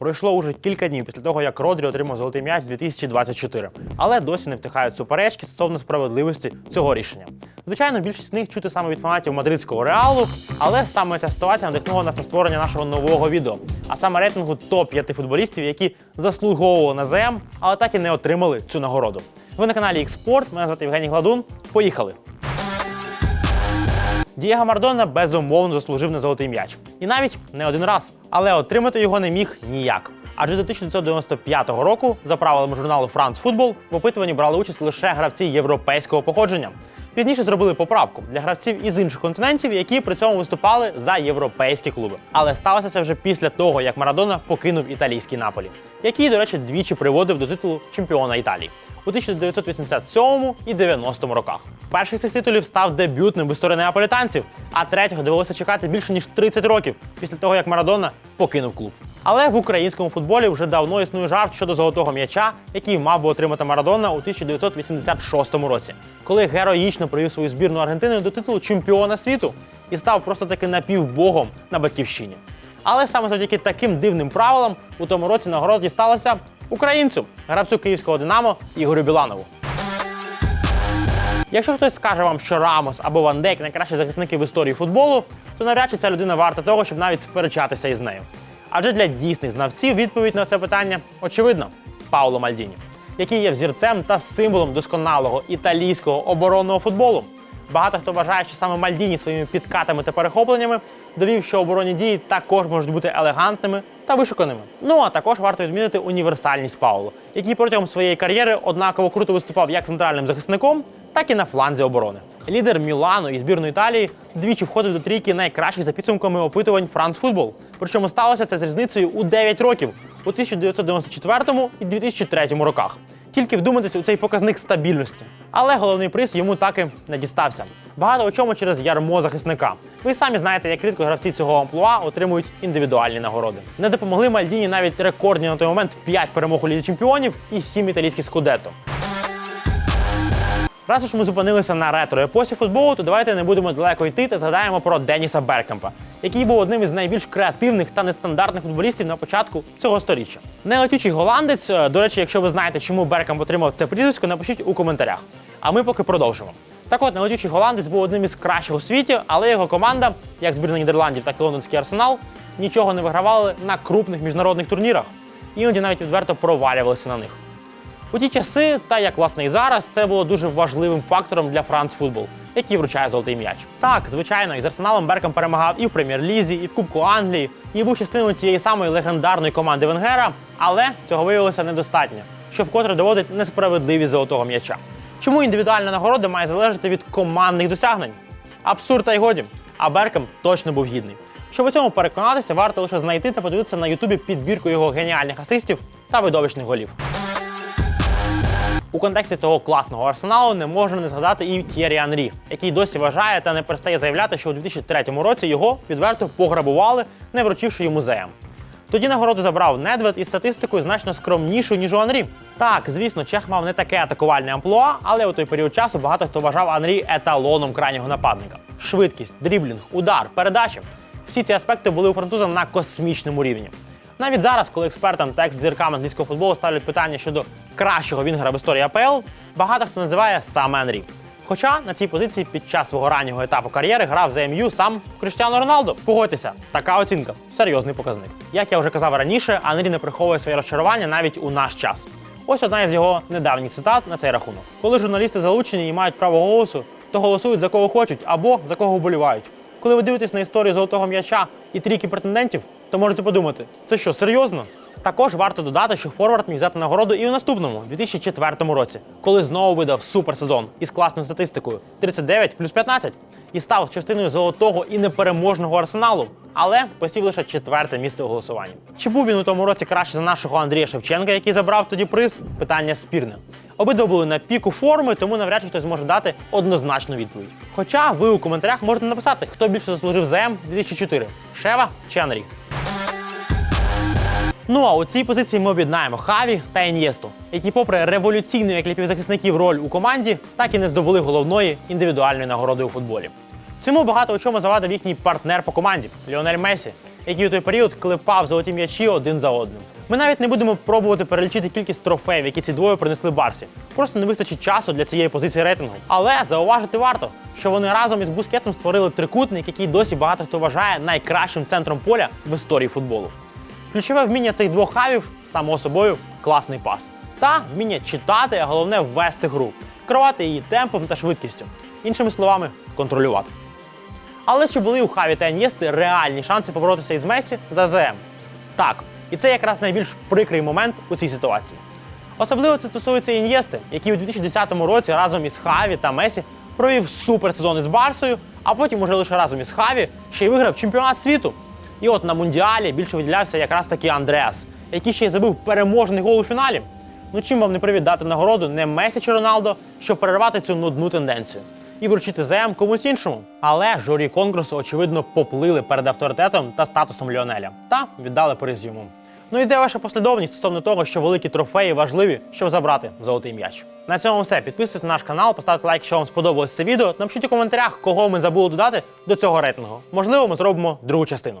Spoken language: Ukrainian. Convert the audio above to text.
Пройшло уже кілька днів після того, як Родрі отримав золотий м'яч 2024. Але досі не втихають суперечки стосовно справедливості цього рішення. Звичайно, більшість з них чути саме від фанатів мадридського реалу, але саме ця ситуація надихнула нас на створення нашого нового відео, а саме рейтингу топ 5 футболістів, які заслуговували на ЗМ, але так і не отримали цю нагороду. Ви на каналі Xport, мене звати Євгеній Гладун. Поїхали! Дієго Мардона безумовно заслужив на золотий м'яч. І навіть не один раз. Але отримати його не міг ніяк. Адже до 1995 року, за правилами журналу France Football, в опитуванні брали участь лише гравці європейського походження. Пізніше зробили поправку для гравців із інших континентів, які при цьому виступали за європейські клуби. Але сталося це вже після того, як Марадона покинув італійський наполі, який, до речі, двічі приводив до титулу чемпіона Італії у 1987 і 90 роках. Перший з цих титулів став дебютним в історії неаполітанців, а третього довелося чекати більше ніж 30 років після того, як Марадона покинув клуб. Але в українському футболі вже давно існує жарт щодо золотого м'яча, який мав би отримати Марадона у 1986 році, коли героїчно привів свою збірну Аргентини до титулу чемпіона світу і став просто таки напівбогом на батьківщині. Але саме завдяки таким дивним правилам у тому році нагород дісталося українцю, гравцю київського Динамо Ігорю Біланову. Якщо хтось скаже вам, що Рамос або Ван Дейк найкращі захисники в історії футболу, то навряд чи ця людина варта того, щоб навіть сперечатися із нею. Адже для дійсних знавців відповідь на це питання очевидно Пауло Мальдіні, який є взірцем та символом досконалого італійського оборонного футболу. Багато хто вважає, що саме Мальдіні своїми підкатами та перехопленнями довів, що оборонні дії також можуть бути елегантними та вишуканими. Ну а також варто відмінити універсальність Пауло, який протягом своєї кар'єри однаково круто виступав як центральним захисником, так і на фланзі оборони. Лідер Мілану і збірної Італії двічі входив до трійки найкращих за підсумками опитувань France Football. Причому сталося це з різницею у 9 років у 1994 і 2003 роках. Тільки вдуматися у цей показник стабільності. Але головний приз йому так і не дістався. Багато у чому через ярмо захисника. Ви самі знаєте, як рідко гравці цього амплуа отримують індивідуальні нагороди. Не допомогли Мальдіні навіть рекордні на той момент 5 перемог у Лізі чемпіонів і 7 італійських скудетто. Раз уж ми зупинилися на ретро епосі футболу, то давайте не будемо далеко йти та згадаємо про Деніса Беркемпа, який був одним із найбільш креативних та нестандартних футболістів на початку цього сторіччя. Нелетючий голландець. е, До речі, якщо ви знаєте, чому Беркемп отримав це прізвисько, напишіть у коментарях. А ми поки продовжимо. Так от, нелетючий голландець був одним із кращих у світі, але його команда, як збірна Нідерландів, так і лондонський арсенал, нічого не вигравали на крупних міжнародних турнірах. Іноді навіть відверто провалювалися на них. У ті часи, та як власне і зараз, це було дуже важливим фактором для Франц Футбол, який вручає золотий м'яч. Так, звичайно, із Арсеналом Берком перемагав і в прем'єр-лізі, і в Кубку Англії, і був частиною тієї самої легендарної команди Венгера, але цього виявилося недостатньо, що вкотре доводить несправедливість золотого м'яча. Чому індивідуальна нагорода має залежати від командних досягнень? Абсурд та й годі. А Беркем точно був гідний. Щоб у цьому переконатися, варто лише знайти та подивитися на Ютубі підбірку його геніальних асистів та видовищних голів. У контексті того класного арсеналу не можна не згадати і Т'єрі Анрі, який досі вважає та не перестає заявляти, що у 2003 році його відверто пограбували, не вручивши йому ЗМ. Тоді нагороду забрав Недвед із статистикою значно скромнішою, ніж у Анрі. Так, звісно, Чех мав не таке атакувальне амплуа, але у той період часу багато хто вважав Анрі еталоном крайнього нападника. Швидкість, дріблінг, удар, передачі. Всі ці аспекти були у француза на космічному рівні. Навіть зараз, коли експертам та екс-зіркам англійського футболу ставлять питання щодо кращого вінгера в історії АПЛ, багато хто називає саме Анрі. Хоча на цій позиції під час свого раннього етапу кар'єри грав за МЮ сам Криштіано Роналдо. Погодьтеся, така оцінка серйозний показник. Як я вже казав раніше, Анрі не приховує своє розчарування навіть у наш час. Ось одна із його недавніх цитат на цей рахунок. Коли журналісти залучені і мають право голосу, то голосують за кого хочуть або за кого вболівають. Коли ви дивитесь на історію золотого м'яча і трійки претендентів, то можете подумати, це що, серйозно? Також варто додати, що Форвард міг взяти нагороду і у наступному, 2004 році, коли знову видав суперсезон із класною статистикою 39 плюс 15 і став частиною золотого і непереможного арсеналу, але посів лише четверте місце у голосуванні. Чи був він у тому році краще за нашого Андрія Шевченка, який забрав тоді приз? Питання спірне. Обидва були на піку форми, тому навряд чи хтось зможе дати однозначну відповідь. Хоча ви у коментарях можете написати, хто більше заслужив ЗМ 2004 Шева чи Анрі. Ну а у цій позиції ми об'єднаємо Хаві та Ін'єсту, які, попри революційну як для захисників роль у команді, так і не здобули головної індивідуальної нагороди у футболі. Цьому багато у чому завадив їхній партнер по команді Ліонель Месі, який у той період клепав золоті м'ячі один за одним. Ми навіть не будемо пробувати перелічити кількість трофеїв, які ці двоє принесли Барсі. Просто не вистачить часу для цієї позиції рейтингу. Але зауважити варто, що вони разом із Бускетсом створили трикутник, який досі багато хто вважає найкращим центром поля в історії футболу. Ключове вміння цих двох хавів, само собою, класний пас. Та вміння читати, а головне ввести гру, керувати її темпом та швидкістю. Іншими словами, контролювати. Але чи були у Хаві та Ін'єсти реальні шанси поборотися із Месі за ЗМ? Так, і це якраз найбільш прикрий момент у цій ситуації. Особливо це стосується Ін'єсти, який у 2010 році разом із Хаві та Месі провів суперсезон із Барсою, а потім уже лише разом із Хаві ще й виграв чемпіонат світу. І от на мундіалі більше виділявся якраз таки Андреас, який ще й забив переможний гол у фіналі. Ну чим вам не привід дати нагороду не Месі чи Роналдо, щоб перервати цю нудну тенденцію і вручити ЗМ комусь іншому. Але журі конкурсу, очевидно, поплили перед авторитетом та статусом Ліонеля та віддали приз йому. Ну і де ваша послідовність стосовно того, що великі трофеї важливі, щоб забрати золотий м'яч. На цьому все. Підписуйтесь на наш канал, поставте лайк, якщо вам сподобалось це відео. Напишіть у коментарях, кого ми забули додати до цього рейтингу. Можливо, ми зробимо другу частину.